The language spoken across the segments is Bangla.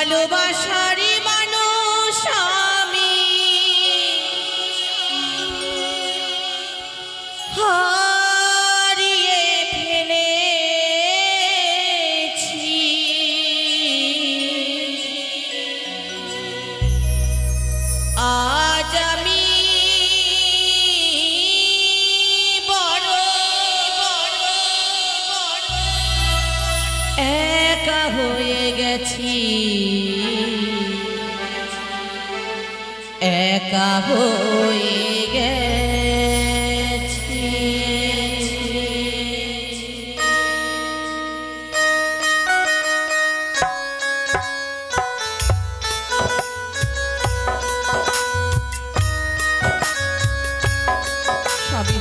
ভালোবাসারই গেছি একা হয়ে গেছি।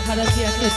হারা যে একটা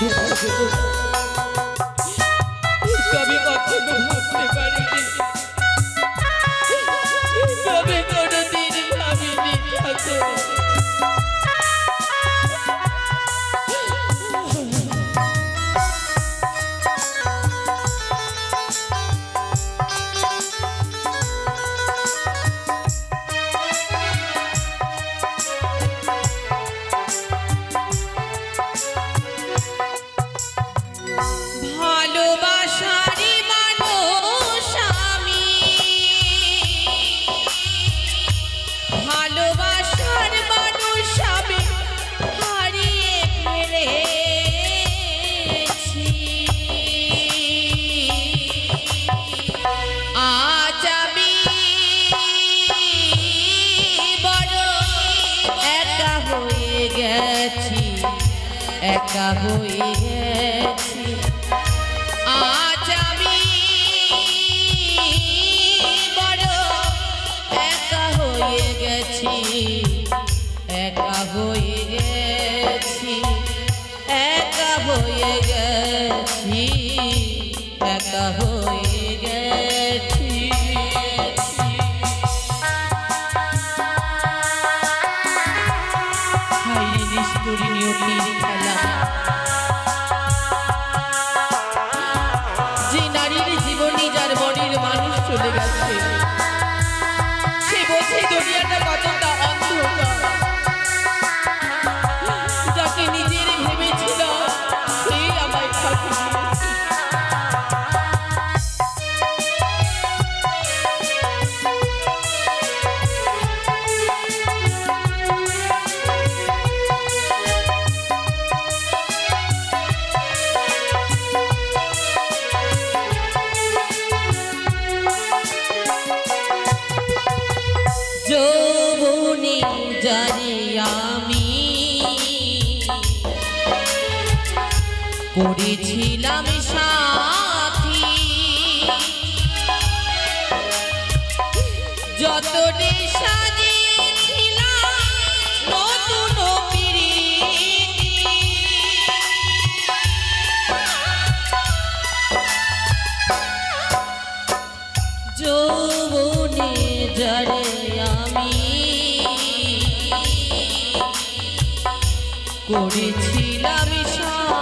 গেছি, একা হয়ে গেছি আজ আমি বড় একা হয়ে গেছি, একা হয়ে গেছি, একা হয়ে গেছি, একা হয়ে যে নারীর জীবনী যার বডির মানুষ চলে গেছে। করেছিলাম সাথী। যত যৌবনে জড়ে আমি করেছিলাম সাথী।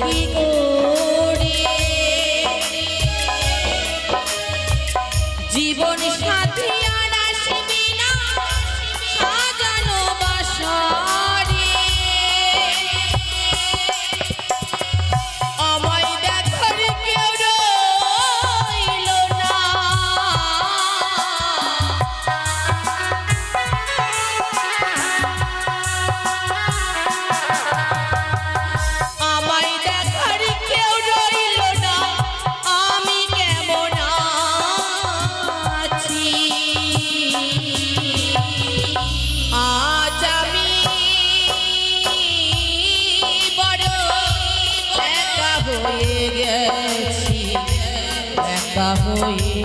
He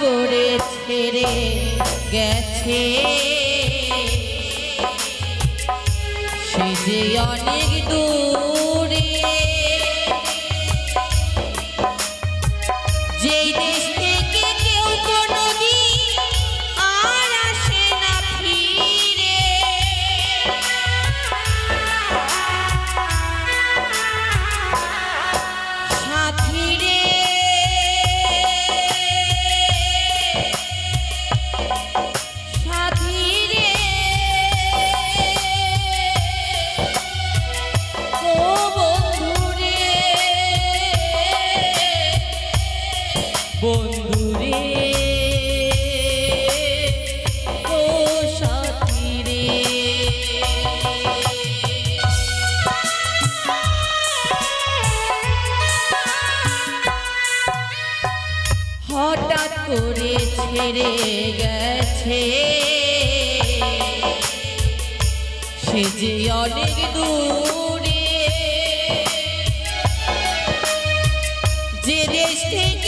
করে ছেড়ে গেছে। সে যে অনেক দূর বন্ধুরে ও হঠাৎ করে গেছে সে যে যে দেশ থেকে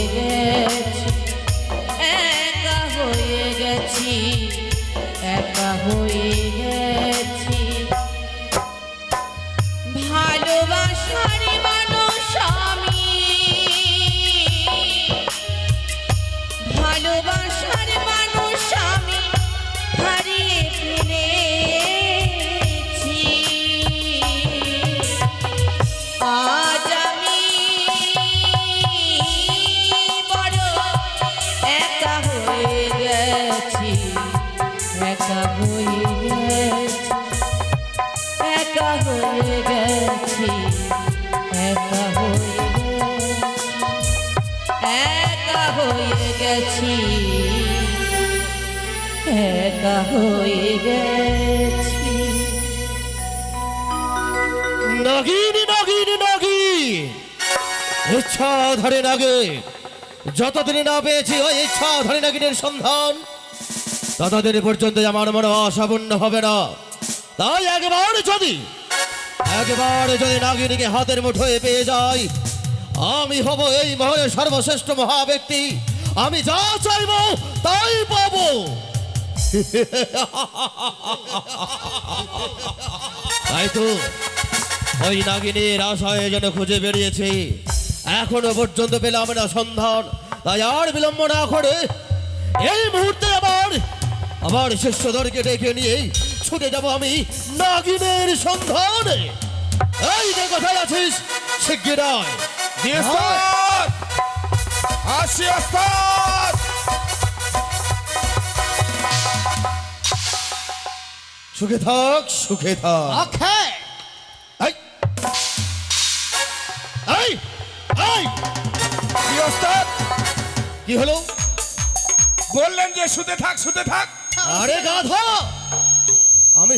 একা হয়ে গেছি। নগিন নগিন, নগি! ইচ্ছা ধরে নাগে, যতদিন না পেয়েছি ওই ইচ্ছা ধরে নাগিনের সন্ধান, ততদিন পর্যন্ত আমার মনে অসাবন্য হবে না। তাই একবার যদি একবার যদি নাগিনীকে হাতের মুঠোয় পেয়ে যাই, আমি হব এই মহলের সর্বশ্রেষ্ঠ মহাব্যক্তি। আমি যা চাইব তাই পাবো। তাই তো ওই নাগিনীর আশায় যেন খুঁজে বেরিয়েছি। এখনও পর্যন্ত পেলাম না সন্ধান। তাই আর বিলম্ব না করে এই মুহূর্তে আবার আবার শিষ্যদেরকে ডেকে নিয়ে ছুটে যাব আমি নাগিনের সন্ধানে। এই যে কোথায় আছিস? শিগগিরায় ওস্তাদ আসি ওস্তাদ সুখে থাক সুখে থাক। ওকে। এই। এই এই। জি ওস্তাদ কি হলো? বললেন যে শুতে থাক শুতে থাক। আরে গাধা! আমি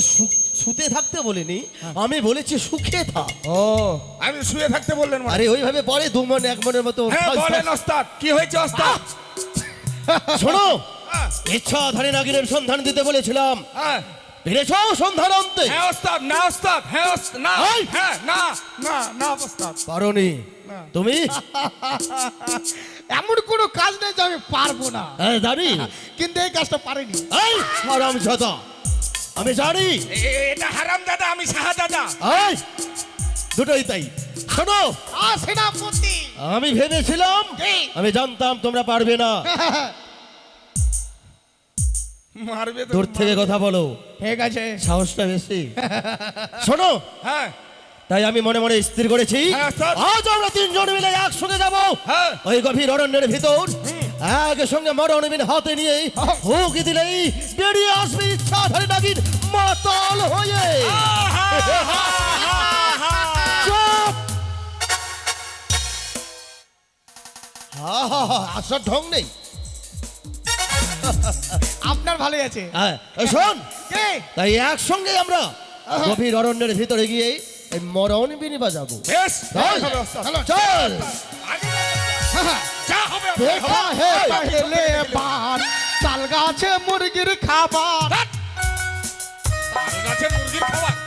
শুতে থাকতে বলিনি আমি বলেছি সুখে থাক। ও। আমি শুয়ে থাকতে বললেন মানে। আরে ওইভাবে পরে দু মন এক মনের মতো হ্যাঁ বলেন। ওস্তাদ কি হয়েছে ওস্তাদ? শোনো হ্যাঁ, ইচ্ছা ধারে নাগিনের সন্ধান দিতে বলেছিলাম। হ্যাঁ। পেরেছ সন্ধান আনতে হ্যাঁ ওস্তাদ না ওস্তাদ হ্যাঁ না হ্যাঁ না না না ওস্তাদ। পারোনি তুমি? এমন কোনো কাজ নেই যে আমি পারব না। হ্যাঁ, জানি। কিন্তু এই কাজটা পারিনি। এই হারাম জাদা আমি জানি। এটা হারাম দাদা আমি সাহা দাদা। এই দুটোই তাই। শোনো। সেনাপতি। আমি ভেবেছিলাম আমি জানতাম তোমরা পারবে না। মারবে দূর থেকে কথা বলো। ঠিক আছে। সাহসটা বেশি। শোনো। হ্যাঁ। তাই আমি মনে মনে স্থির করেছি। হ্যাঁ, আজ আমরা তিনজন মিলে একসঙ্গে যাব। হ্যাঁ। ওই গভীর অরণ্যের ভিতর। একসঙ্গে মরণবিন হাতে নিয়ে হুকি দিলেই বেরিয়ে আসবে ইচ্ছা ধরে নাগিন মাতাল হয়ে। চুপ। হা হা হা আসার ঢং নেই। আপনার ভালোই আছে। হ্যাঁ শোন। কে? তাই একসঙ্গে আমরা গভীর অরণ্যের ভিতরে গিয়ে এই মরণ বিনি বাজাবো বেশ চল। তাল গাছে মুরগির খাবার। তাল গাছে মুরগির খাবার?